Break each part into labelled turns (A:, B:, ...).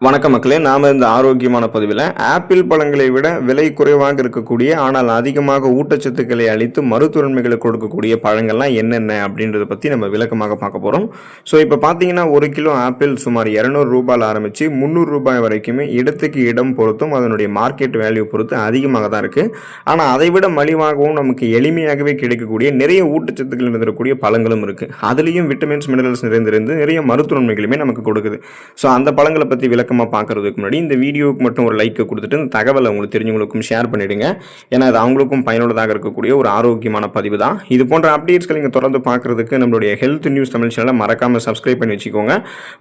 A: வணக்கம் மக்களே நாம இந்த ஆரோக்கியமான பதிவில் ஆப்பிள் பழங்களை விட விலை குறைவாக இருக்கக்கூடிய ஆனால் அதிகமாக ஊட்டச்சத்துக்களை அளித்து மருத்துவன்மைகளை கொடுக்கக்கூடிய பழங்கள்லாம் என்னென்ன அப்படின்றத பற்றி நம்ம விளக்கமாக பார்க்க போகிறோம் ஸோ இப்போ பார்த்தீங்கன்னா ஒரு கிலோ ஆப்பிள் சுமார் இரநூறு ரூபாயில் ஆரம்பித்து முந்நூறு ரூபாய் வரைக்குமே இடத்துக்கு இடம் பொறுத்தும் அதனுடைய மார்க்கெட் வேல்யூ பொறுத்து அதிகமாக தான் இருக்குது ஆனால் அதை விட மலிவாகவும் நமக்கு எளிமையாகவே கிடைக்கக்கூடிய நிறைய ஊட்டச்சத்துக்கள் நிறைந்திருக்கக்கூடிய பழங்களும் இருக்குது அதுலேயும் விட்டமின்ஸ் மினரல்ஸ் நிறைந்திருந்து நிறைய மருத்துவன்மைகளுமே நமக்கு கொடுக்குது. ஸோ அந்த பழங்களை பற்றி விளக்கமாக பார்க்குறதுக்கு முன்னாடி இந்த வீடியோவுக்கு மட்டும் ஒரு லைக்கை கொடுத்துட்டு இந்த தகவலை உங்களுக்கு தெரிஞ்சவங்களுக்கும் ஷேர் பண்ணிவிடுங்க ஏன்னா அது அவங்களுக்கும் பயனுள்ளதாக இருக்கக்கூடிய ஒரு ஆரோக்கியமான பதிவு தான். இது போன்ற அப்டேட்ஸ்களை நீங்கள் தொடர்ந்து பார்க்குறதுக்கு நம்மளுடைய ஹெல்த் நியூஸ் தமிழ் சேனலை மறக்காமல் சப்ஸ்கிரைப் பண்ணி வச்சுக்கோங்க.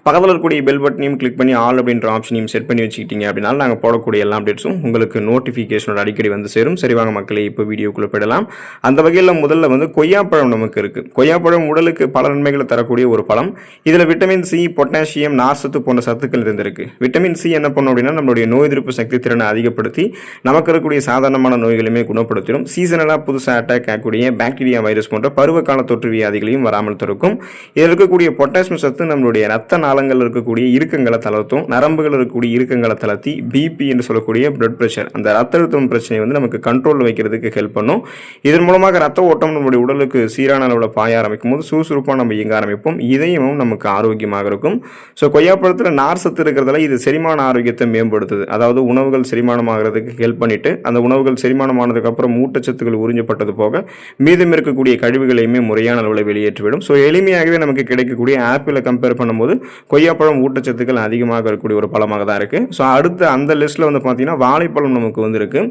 A: பக்கத்தில் இருக்கக்கூடிய பெல் பட்டனையும் கிளிக் பண்ணி ஆல் அப்படின்ற ஆப்ஷனையும் செட் பண்ணி வச்சுக்கிட்டீங்க அப்படின்னா நாங்கள் போடக்கூடிய எல்லா அப்டேட்ஸும் உங்களுக்கு நோட்டிஃபிகேஷனோட அடிக்கடி வந்து சேரும். சரிவாங்க மக்களை இப்போ வீடியோக்குள்ளே போயிடலாம். அந்த வகையில் முதல்ல வந்து கொய்யாப்பழம் நமக்கு இருக்குது கொய்யாப்பழம் உடலுக்கு பல நன்மைகளை தரக்கூடிய ஒரு பழம். இதில் விட்டமின் சி பொட்டாசியம் நார்சத்து போன்ற சத்துக்கள் இருந்திருக்கு. விட்டமின் சி என்ன பண்ணும் அப்படின்னா நம்மளுடைய நோய் எதிர்ப்பு சக்தி திறனை அதிகப்படுத்தி நமக்கு இருக்கக்கூடிய சாதாரணமான நோய்களையுமே குணப்படுத்திடும். சீசனலாக புதுசாக அட்டாக் ஆகக்கூடிய பாக்டீரியா வைரஸ் போன்ற பருவகால தொற்று வியாதிகளையும் வராமல் தடுக்கும். இதில் இருக்கக்கூடிய பொட்டாசியம் சத்து நம்மளுடைய ரத்த நாளங்கள் இருக்கக்கூடிய இறுக்கங்களை தளர்த்தும் நரம்புகள் இருக்கக்கூடிய இறுக்கங்களை தளர்த்தி பிபி என்று சொல்லக்கூடிய பிளட் ப்ரெஷர் அந்த ரத்த அழுத்தம் பிரச்சனை வந்து நமக்கு கண்ட்ரோலில் வைக்கிறதுக்கு ஹெல்ப் பண்ணும். இதன் மூலமாக ரத்த ஓட்டம் நம்மளுடைய உடலுக்கு சீரான அளவில் பாய ஆரம்பிக்கும் போது சுறுசுறுப்பாக நம்ம இயங்க ஆரம்பிப்போம். இதயமும் நமக்கு ஆரோக்கியமாக இருக்கும். ஸோ கொய்யாப்பழத்தில் நார் சத்து இருக்கிறதால இது செரிமான ஆரோக்கியத்தை மேம்படுத்துது. அதாவது உணவுகள் செரிமானமாகிறதுக்கு ஹெல்ப் பண்ணிட்டு அந்த உணவுகள் செரிமானமானதுக்கப்புறம் ஊட்டச்சத்துக்கள் உறிஞ்சப்பட்டது போக மீதம் இருக்கக்கூடிய கழிவுகளையுமே முறையான அளவில் வெளியேற்றிவிடும். ஸோ எளிமையாகவே நமக்கு கிடைக்கக்கூடிய ஆப்பிளை கம்பேர் பண்ணும்போது கொய்யாப்பழம் ஊட்டச்சத்துக்கள் அதிகமாக இருக்கக்கூடிய ஒரு பழமாக தான் இருக்குது ஸோ அடுத்து அந்த லிஸ்ட்டில் வந்து பார்த்தீங்கன்னா வாழைப்பழம் நமக்கு வந்திருக்கு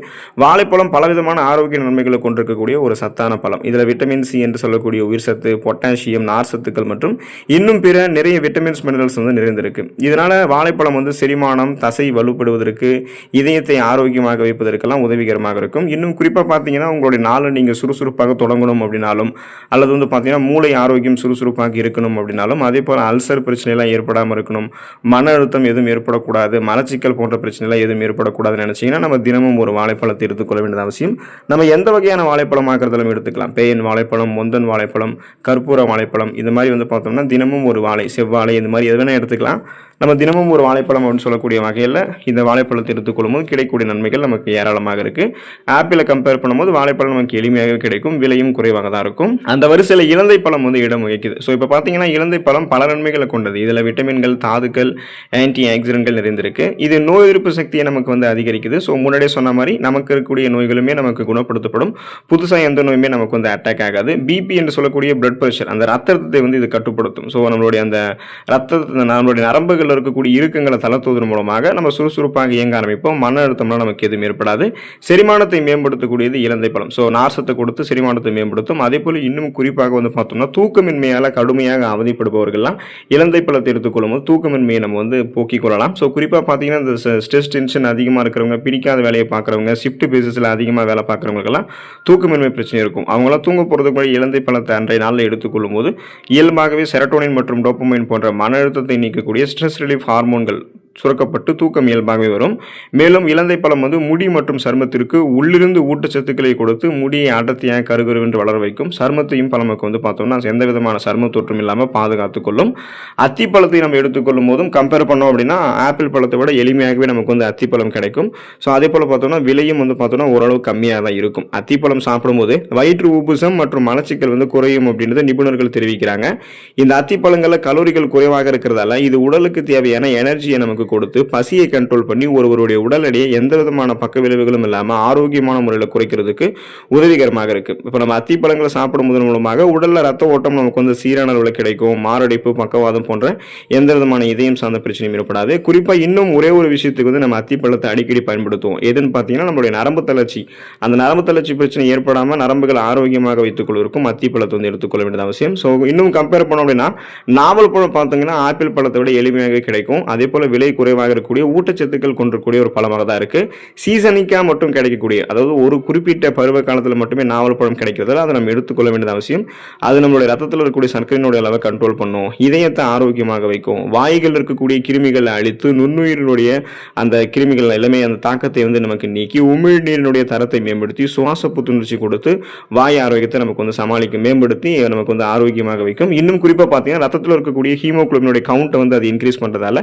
A: வாழைப்பழம் பலவிதமான ஆரோக்கிய நன்மைகளை கொண்டிருக்கக்கூடிய ஒரு சத்தான பழம். இதில் விட்டமின் சி என்று சொல்லக்கூடிய உயிர் சத்து பொட்டாசியம் நார் சத்துக்கள் மற்றும் இன்னும் பிற நிறைய விட்டமின்ஸ் மினரல்ஸ் வந்து நிறைந்திருக்கு. இதனால் வாழைப்பழம் வந்து செரிமானம் தசை வலுப்படுவதற்கு இதயத்தை ஆரோக்கியமாக வைப்பதற்கெல்லாம் உதவிகரமாக இருக்கும். இன்னும் குறிப்பாக பார்த்தீங்கன்னா உங்களுடைய நாளை நீங்கள் சுறுசுறுப்பாக தொடங்கணும் அப்படின்னாலும் அல்லது வந்து பார்த்தீங்கன்னா மூளை ஆரோக்கியம் சுறுசுறுப்பாக இருக்கணும் அப்படின்னாலும் அதே போல் அல்சர் பிரச்சனைலாம் ஏற்படாமல் இருக்கணும். மன அழுத்தம் எதுவும் ஏற்படக்கூடாது. மலச்சிக்கல் போன்ற பிரச்சனைலாம் எதுவும் ஏற்படக்கூடாதுன்னு நினச்சிங்கன்னா நம்ம தினமும் ஒரு வாழைப்பழத்தை எடுத்துக்கொள்ள வேண்டியது அவசியம். நம்ம எந்த வகையான வாழைப்பழம் ஆக்கிறதாலும் எடுத்துக்கலாம். பேயன் வாழைப்பழம் முந்தன் வாழைப்பழம் கற்பூர வாழைப்பழம் இந்த மாதிரி வந்து பார்த்தோம்னா தினமும் ஒரு வாழை செவ்வாழை இந்த மாதிரி எது வேணால் எடுத்துக்கலாம். நம்ம தினமும் ஒரு வாழைப்பழம் அப்படின்னு சொல்லக்கூடிய வகையில் இந்த வாழைப்பழத்தை எடுத்துக்கொள்ளும் போது கிடைக்கக்கூடிய நன்மைகள் நமக்கு ஏராளமாக இருக்குது ஆப்பிளை கம்பேர் பண்ணும்போது வாழைப்பழம் நமக்கு எளிமையாக கிடைக்கும் விலையும் குறைவாக தான் இருக்கும். அந்த வரிசையில் இலந்தை பழம் வந்து இடம் வகிக்குது. ஸோ இப்போ பார்த்தீங்கன்னா இலந்தை பழம் பல நன்மைகளை கொண்டது. இதில் விட்டமின்கள் தாதுக்கள் ஆன்டி ஆக்சிடென்ட்கள் நிறைந்திருக்கு. இது நோய் எதிர்ப்பு சக்தியை நமக்கு வந்து அதிகரிக்குது. ஸோ முன்னாடியே சொன்ன மாதிரி நமக்கு இருக்கக்கூடிய நோய்களுமே நமக்கு குணப்படுத்தப்படும். புதுசாக எந்த நோயுமே நமக்கு வந்து அட்டாக் ஆகாது. பிபி என்று சொல்லக்கூடிய பிளட் ப்ரெஷர் அந்த ரத்தத்தை வந்து இது கட்டுப்படுத்தும். ஸோ நம்மளுடைய அந்த ரத்த நம்மளுடைய நரம்புகளில் இருக்கக்கூடிய இறுக்கங்களை தளர்த்துவதன் மூலமாக நம்ம சுறுசுறுப்பாக இயங்க ஆரம்பிப்போம். மன அழுத்தம்லாம் நமக்கு எதுவும் ஏற்படாது. செரிமானத்தை மேம்படுத்தக்கூடியது இலந்தை பழம் ஸோ நார்சத்தை கொடுத்து செரிமானத்தை மேம்படுத்தும். அதே போல் இன்னும் குறிப்பாக வந்து பார்த்தோம்னா தூக்கமின்மையால் கடுமையாக அவதிப்படுபவர்கள்லாம் இலந்தை பழத்தை எடுத்துக்கொள்ளும் போது தூக்கமின்மையை நம்ம வந்து போக்கிக் கொள்ளலாம். ஸோ குறிப்பாக பார்த்தீங்கன்னா இந்த ஸ்ட்ரெஸ் டென்ஷன் அதிகமாக இருக்கிறவங்க பிடிக்காத வேலையை பார்க்குறவங்க ஷிஃப்ட் பேசிஸில் அதிகமாக வேலை பார்க்குறவங்களுக்கெல்லாம் தூக்கமின்மை பிரச்சனை இருக்கும். அவங்களாம் தூங்க போகிறதுக்கு முன்னாடி இலந்தை பழத்தை அன்றைய நாளில் எடுத்துக்கொள்ளும் போது இயல்பாகவே செரட்டோனின் மற்றும் டோப்பமைன் போன்ற மன அழுத்தத்தை நீக்கக்கூடிய ஸ்ட்ரெஸ் ரிலீஃப் ஹார்மோன்கள் சுரக்கப்பட்டு தூக்கம் இயல்பாகவே வரும். மேலும் இலந்தை பழம் வந்து முடி மற்றும் சருமத்திற்கு உள்ளிருந்து ஊட்டச்சத்துக்களை கொடுத்து முடியை அடர்த்தியாக கருகருவென்று வளர வைக்கும். சருமத்தையும் பழமுக்கு வந்து பார்த்தோம்னா எந்த விதமான சரும தோற்றம் இல்லாமல் பாதுகாத்துக் கொள்ளும். அத்திப்பழத்தை நம்ம எடுத்துக்கொள்ளும் போதும் கம்பேர் பண்ணோம் அப்படின்னா ஆப்பிள் பழத்தை விட எளிமையாகவே நமக்கு வந்து அத்திப்பழம் கிடைக்கும். ஸோ அதே போல் பார்த்தோம்னா விலையும் வந்து பார்த்தோம்னா ஓரளவு கம்மியாக தான் இருக்கும். அத்திப்பழம் சாப்பிடும்போது வயிற்று உப்புசம் மற்றும் மலச்சிக்கல் வந்து குறையும் அப்படின்றத நிபுணர்கள் தெரிவிக்கிறாங்க. இந்த அத்திப்பழங்களில் கலோரிகள் குறைவாக இருக்கிறதால இது உடலுக்கு தேவையான எனர்ஜியை நமக்கு கொடுத்து பசியை கண்ட்ரோல் பண்ணி ஒருவருடைய உடல் எடையை எந்த விதமான பக்க விளைவுகளும் இல்லாமல் ஆரோக்கியமான முறையில் குறைக்கிறதுக்கு உதவிகரமாக இருக்குது இப்போ நம்ம அத்திப்பழங்களை சாப்பிடுவதன் மூலமாக உடலில் ரத்த ஓட்டம் நமக்கு வந்து சீரான அளவில் கிடைக்கும் மாரடைப்பு பக்கவாதம் போன்ற எந்த விதமான இதயம் சார்ந்த பிரச்சனையும் ஏற்படாது. குறிப்பாக இன்னும் ஒரே ஒரு விஷயத்துக்கு வந்து நம்ம அத்திப்பழத்தை அடிக்கடி பயன்படுத்துவோம். எதுன்னு பார்த்தீங்கன்னா நம்மளுடைய நரம்பு தளர்ச்சி. அந்த நரம்பு தளர்ச்சி பிரச்சனை ஏற்படாமல் நரம்புகள் ஆரோக்கியமாக வைத்துக் கொள்வதற்கும் அத்திப்பழத்தை வந்து எடுத்துக்கொள்ள வேண்டியது அவசியம். ஸோ இன்னும் கம்பேர் பண்ணோம் அப்படின்னா நாவல் பழம் பார்த்தீங்கன்னா ஆப்பிள் பழத்தை விட எளிமையாக கிடைக்கும். அதே போல் விலை குறைவாக இருக்கக்கூடிய ஊட்டச்சத்துக்கள் கொண்டிருக்கூடிய ஒரு பழமாக தான் இருக்குது சீசனிக்காக மட்டும் கிடைக்கக்கூடிய அதாவது ஒரு குறிப்பிட்ட பருவ காலத்தில் மட்டுமே நாவல் பழம் கிடைக்கிறதால அதை நம்ம எடுத்துக்கொள்ள வேண்டியது அவசியம். அது நம்மளுடைய ரத்தத்தில் இருக்கக்கூடிய சர்க்கரையினுடைய அளவை கண்ட்ரோல் பண்ணும். இதயத்தை ஆரோக்கியமாக வைக்கும். வாய்கள் இருக்கக்கூடிய கிருமிகளை அழித்து நுண்ணுயிரினுடைய அந்த கிருமிகள் எல்லாமே அந்த தாக்கத்தை வந்து நமக்கு நீக்கி உமிழ்நீரினுடைய தரத்தை மேம்படுத்தி சுவாச புத்துணர்ச்சி கொடுத்து வாய் ஆரோக்கியத்தை நமக்கு வந்து சமாளிக்கும் மேம்படுத்தி நமக்கு வந்து ஆரோக்கியமாக வைக்கும். இன்னும் குறிப்பாக பார்த்தீங்கன்னா ரத்தத்தில் இருக்கக்கூடிய ஹீமோகுளோபினுடைய கவுண்ட்டை வந்து அது இன்க்ரீஸ் பண்ணுறதால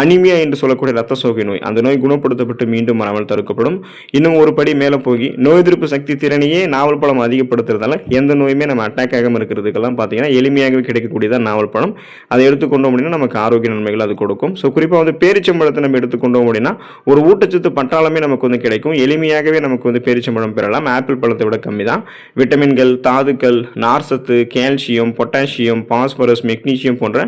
A: அனிமியா அனிமியா என்று சொல்லக்கூடிய ரத்த சோகை நோய். அந்த நோய் குணப்படுத்தப்பட்டு மீண்டும் வராமல் தடுக்கப்படும். இன்னும் ஒரு படி மேலே போய் நோய் எதிர்ப்பு சக்தி திறனையே நாவல் பழம் அதிகப்படுத்துறதால எந்த நோயுமே நம்ம அட்டாக் ஆகாமல் இருக்கிறதுக்கெல்லாம் பார்த்தீங்கன்னா எளிமையாகவே கிடைக்கக்கூடியதான் நாவல் பழம். அதை எடுத்துக்கொண்டோம் அப்படின்னா நமக்கு ஆரோக்கிய நன்மைகள் அது கொடுக்கும். ஸோ குறிப்பாக வந்து பேரிச்சம்பழத்தை நம்ம எடுத்துக்கொண்டோம் அப்படின்னா ஒரு ஊட்டச்சத்து பட்டாளமே நமக்கு வந்து கிடைக்கும். எளிமையாகவே நமக்கு வந்து பேரிச்சம்பழம் பெறலாம். ஆப்பிள் பழத்தை விட கம்மி தான். விட்டமின்கள் தாதுக்கள் நார்சத்து கால்சியம் பொட்டாசியம் பாஸ்பரஸ் மெக்னீசியம் போன்ற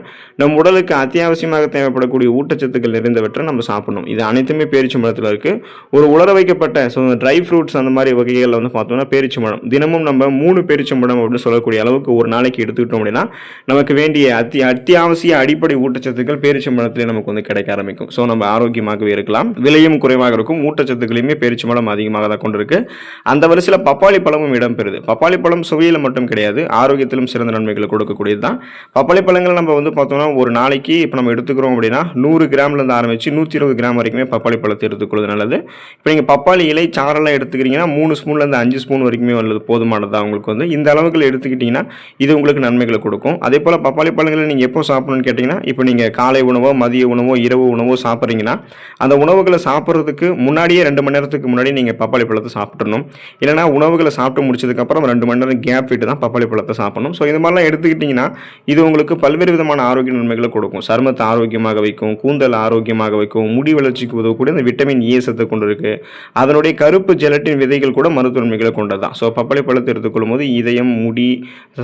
A: நம் உடலுக்கு அத்தியாவசியமாக தேவைப்படக்கூடிய ஊட்டச்சத்துக்கள் நிறைந்தவற்றை நம்ம சாப்பிடணும். இது அனைத்துமே பேரிச்சம்பழத்தில் இருக்குது ஒரு உலர வைக்கப்பட்ட ஸோ ட்ரை ஃப்ரூட்ஸ் அந்த மாதிரி வகைகளில் வந்து பார்த்தோம்னா பேரிச்சம்பழம் தினமும் நம்ம மூணு பேரிச்சம்பழம் அப்படின்னு சொல்லக்கூடிய அளவுக்கு ஒரு நாளைக்கு எடுத்துக்கிட்டோம் அப்படின்னா நமக்கு வேண்டிய அத்தி அத்தியாவசிய அடிப்படை ஊட்டச்சத்துக்கள் பேரிச்சம்பழத்திலே நமக்கு வந்து கிடைக்க ஆரம்பிக்கும். ஸோ நம்ம ஆரோக்கியமாகவே இருக்கலாம். விலையும் குறைவாக இருக்கும். ஊட்டச்சத்துக்களையுமே பேரிச்சம்பழம் அதிகமாக தான் கொண்டிருக்கு. அந்த வரிசையில் பப்பாளி பழமும் இடம்பெறுது. பப்பாளி பழம் சுவையில் மட்டும் கிடையாது ஆரோக்கியத்திலும் சிறந்த நன்மைகளை கொடுக்கக்கூடியது தான் பப்பாளி பழங்களை நம்ம வந்து பார்த்தோம்னா ஒரு நாளைக்கு இப்போ நம்ம எடுத்துக்கிறோம் அப்படின்னா நூறு கிராம்லேருந்து ஆரம்பித்து நூற்றி இருபது கிராம் வரைக்குமே பப்பாளி பழத்தை எடுத்துக்கொள்வது நல்லது. இப்போ நீங்கள் பப்பாளி இலை சாரெல்லாம் எடுத்துக்கிறீங்கன்னா மூணு ஸ்பூன்லேருந்து அஞ்சு ஸ்பூன் வரைக்குமே உள்ளது. போதுமானதாக உங்களுக்கு வந்து. இந்த அளவுகள் எடுத்துக்கிட்டிங்கன்னா இது உங்களுக்கு நன்மைகளை கொடுக்கும். அதே போல் பப்பாளி பழங்களை நீங்கள் எப்போ சாப்பிடணும்னு கேட்டிங்கன்னா இப்போ நீங்கள் காலை உணவோ மதிய உணவோ இரவு உணவோ சாப்பிட்றீங்கன்னா அந்த உணவுகளை சாப்பிட்றதுக்கு முன்னாடியே ரெண்டு மணி நேரத்துக்கு முன்னாடி நீங்கள் பப்பாளி பழத்தை சாப்பிட்றணும் இல்லைனா உணவுகளை சாப்பிட்டு முடிச்சதுக்கப்புறம் ரெண்டு மணி நேரம் கேப் விட்டு தான் பப்பாளி பழத்தை சாப்பிடணும். ஸோ இந்த மாதிரிலாம் எடுத்துக்கிட்டிங்கன்னா இது உங்களுக்கு பல்வேறு விதமான ஆரோக்கிய நன்மைகளை கொடுக்கும். சருமத்தை ஆரோக்கியமாக வைக்கும் கூந்தல் ஆரோக்கியமாக வைக்கும் முடி வளர்ச்சிக்கு உதவக்கூடிய அந்த விட்டமின் ஏ e சத்து கொண்டு இருக்கு. அதனுடைய கருப்பு ஜெலட்டின் விதைகள் கூட மருத்துவன்மைகளை நன்மைகளை கொண்டதான் ஸோ பப்பாளி பழத்தை எடுத்துக்கொள்ளும் போது இதயம் முடி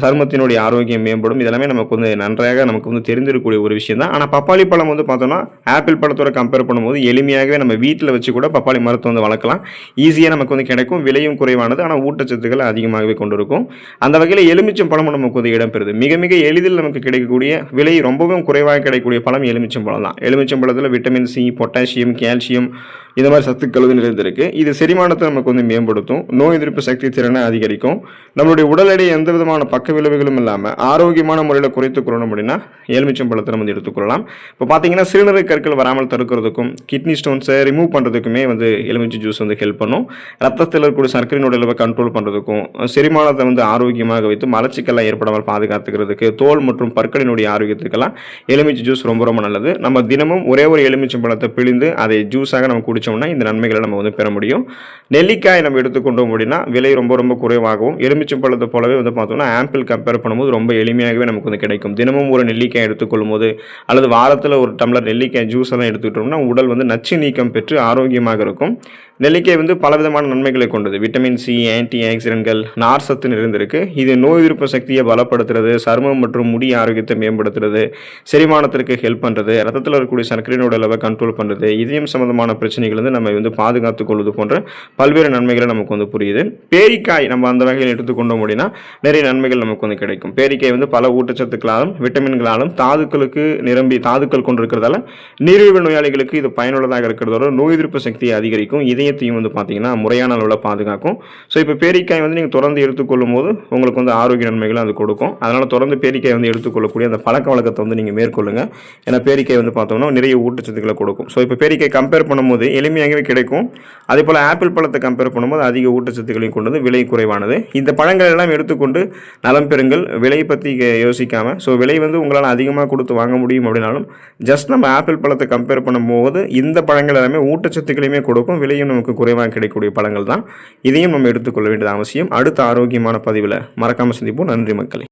A: சருமத்தினுடைய ஆரோக்கியம் மேம்படும். இதெல்லாமே நமக்கு வந்து நன்றாக நமக்கு வந்து தெரிந்திருக்கக்கூடிய ஒரு விஷயம் தான் ஆனால் பப்பாளி பழம் வந்து பார்த்தோம்னா ஆப்பிள் பழத்தோட கம்பேர் பண்ணும்போது எளிமையாகவே நம்ம வீட்டில் வச்சு கூட பப்பாளி மரத்தை வந்து வளர்க்கலாம். ஈஸியாக நமக்கு வந்து கிடைக்கும். விலையும் குறைவானது. ஆனால் ஊட்டச்சத்துக்கள் அதிகமாகவே கொண்டு இருக்கும். அந்த வகையில் எலுமிச்சம் பழமும் நமக்கு வந்து இடம்பெறுது. மிக மிக எளிதில் நமக்கு கிடைக்கக்கூடிய விலை ரொம்பவும் குறைவாக கிடைக்கக்கூடிய பழம் எலுமிச்சம் பழம் தான் எலுமிச்சம் பழத்தில் விட்டமின் சி பொட்டாசியம் கால்சியம் இந்த மாதிரி சத்துக்கள் வந்து நிறைந்திருக்கு. இது செரிமானத்தை நமக்கு வந்து மேம்படுத்தும். நோய் எதிர்ப்பு சக்தி திறனை அதிகரிக்கும். நம்மளுடைய உடல் எடை எந்த விதமான பக்க விளைவுகளும் இல்லாமல் ஆரோக்கியமான முறையில் குறைத்து கொள்ளணும் அப்படின்னா எலுமிச்சம் பழத்தை நம்ம வந்து எடுத்துக்கொள்ளலாம் இப்போ பார்த்தீங்கன்னா சிறுநீரக கற்கள் வராமல் தடுக்கிறதுக்கும் கிட்னி ஸ்டோன்ஸை ரிமூவ் பண்ணுறதுக்குமே வந்து எலுமிச்சை ஜூஸ் வந்து ஹெல்ப் பண்ணும். ரத்தத்தில் இருக்கக்கூடிய சர்க்கரையினுடைய அளவை கண்ட்ரோல் பண்ணுறதுக்கும் செரிமானத்தை வந்து ஆரோக்கியமாக வைத்து மலச்சிக்கெல்லாம் ஏற்படாமல் பாதுகாத்துக்கிறதுக்கு தோல் மற்றும் பற்களினுடைய ஆரோக்கியத்துக்கெல்லாம் எலுமிச்சை ஜூஸ் ரொம்ப ரொம்ப நல்லது. நம்ம தினமும் ஒரே ஒரு எலுமிச்சம் பழத்தை பிழிந்து அதை ஜூஸாக நம்ம வச்சோம்னா இந்த நன்மைகளை நம்ம வந்து பெற முடியும். நெல்லிக்காய் நம்ம எடுத்துக்கொண்டோம் அப்படின்னா விலை ரொம்ப ரொம்ப குறைவாகவும் எலுமிச்சம் பழத்தை போலவே வந்து பார்த்தோம்னா ஆம்பிள் கம்பேர் பண்ணும்போது ரொம்ப எளிமையாகவே நமக்கு வந்து கிடைக்கும். தினமும் ஒரு நெல்லிக்காய் எடுத்துக்கொள்ளும் போது அல்லது வாரத்தில் ஒரு டம்ளர் நெல்லிக்காய் ஜூஸ் எல்லாம் எடுத்துக்கிட்டோம்னா உடல் வந்து நச்சு நீக்கம் பெற்று ஆரோக்கியமாக இருக்கும். நெல்லிக்காய் வந்து பலவிதமான நன்மைகளை கொண்டது. விட்டமின் சி ஆன்டி ஆக்சிடென்ட்கள் நார் சத்து நிறைந்திருக்கு. இது நோய் எதிர்ப்பு சக்தியை பலப்படுத்துறது சருமம் மற்றும் முடி ஆரோக்கியத்தை மேம்படுத்துறது செரிமானத்திற்கு ஹெல்ப் பண்ணுறது ரத்தத்தில் இருக்கக்கூடிய சர்க்கரையினோட அளவை கண்ட்ரோல் பண்ணுறது இதயம் சம்பந்தமான பிரச்சனைகள் வந்து நம்ம வந்து பாதுகாத்துக் கொள்வது போன்ற பல்வேறு நன்மைகளை நமக்கு வந்து புரியுது. பேரிக்காய் நம்ம அந்த வகையில் எடுத்துக்கொண்டோம் அப்படின்னா நிறைய நன்மைகள் நமக்கு வந்து கிடைக்கும். பேரிக்காய் வந்து பல ஊட்டச்சத்துக்களாலும் விட்டமின்களாலும் தாதுக்களுக்கு நிரம்பி தாதுக்கள் கொண்டிருக்கிறதால நீரிழிவு நோயாளிகளுக்கு இது பயனுள்ளதாக இருக்கிறதோட நோய் எதிர்ப்பு சக்தியை அதிகரிக்கும். இதயத்தையும் வந்து பார்த்தீங்கன்னா முறையான அளவில் பாதுகாக்கும். ஸோ இப்போ பேரிக்காய் வந்து நீங்கள் தொடர்ந்து எடுத்துக்கொள்ளும் போது உங்களுக்கு வந்து ஆரோக்கிய நன்மைகளும் அது கொடுக்கும். அதனால் தொடர்ந்து பேரிக்காய் வந்து எடுத்துக்கொள்ளக்கூடிய அந்த பழக்க வழக்கத்தை வந்து நீங்கள் மேற்கொள்ளுங்க. ஏன்னா பேரிக்காய் வந்து பார்த்தோம்னா நிறைய ஊட்டச்சத்துக்களை கொடுக்கும். ஸோ இப்போ பேரிக்காய் கம்பேர் பண்ணும்போது எளிமையாகவே கிடைக்கும். அதே போல் ஆப்பிள் பழத்தை கம்பேர் பண்ணும்போது அதிக ஊட்டச்சத்துக்களையும் கொண்டது விலை குறைவானது. இந்த பழங்கள் எல்லாம் எடுத்துக்கொண்டு நலம் பெறுங்கள். விலையை பற்றி யோசிக்காமல் ஸோ விலை வந்து உங்களால் அதிகமாக கொடுத்து வாங்க முடியும் அப்படின்னாலும் ஜஸ்ட் நம்ம ஆப்பிள் பழத்தை கம்பேர் பண்ணும்போது இந்த பழங்கள் எல்லாமே ஊட்டச்சத்துக்களையுமே கொடுக்கும். விலையும் நமக்கு குறைவாக கிடைக்கக்கூடிய பழங்கள் தான் இதையும் நம்ம எடுத்துக்கொள்ள வேண்டியது அவசியம். அடுத்த ஆரோக்கியமான பதிவில் மறக்காமல் சந்திப்போம். நன்றி மக்களை.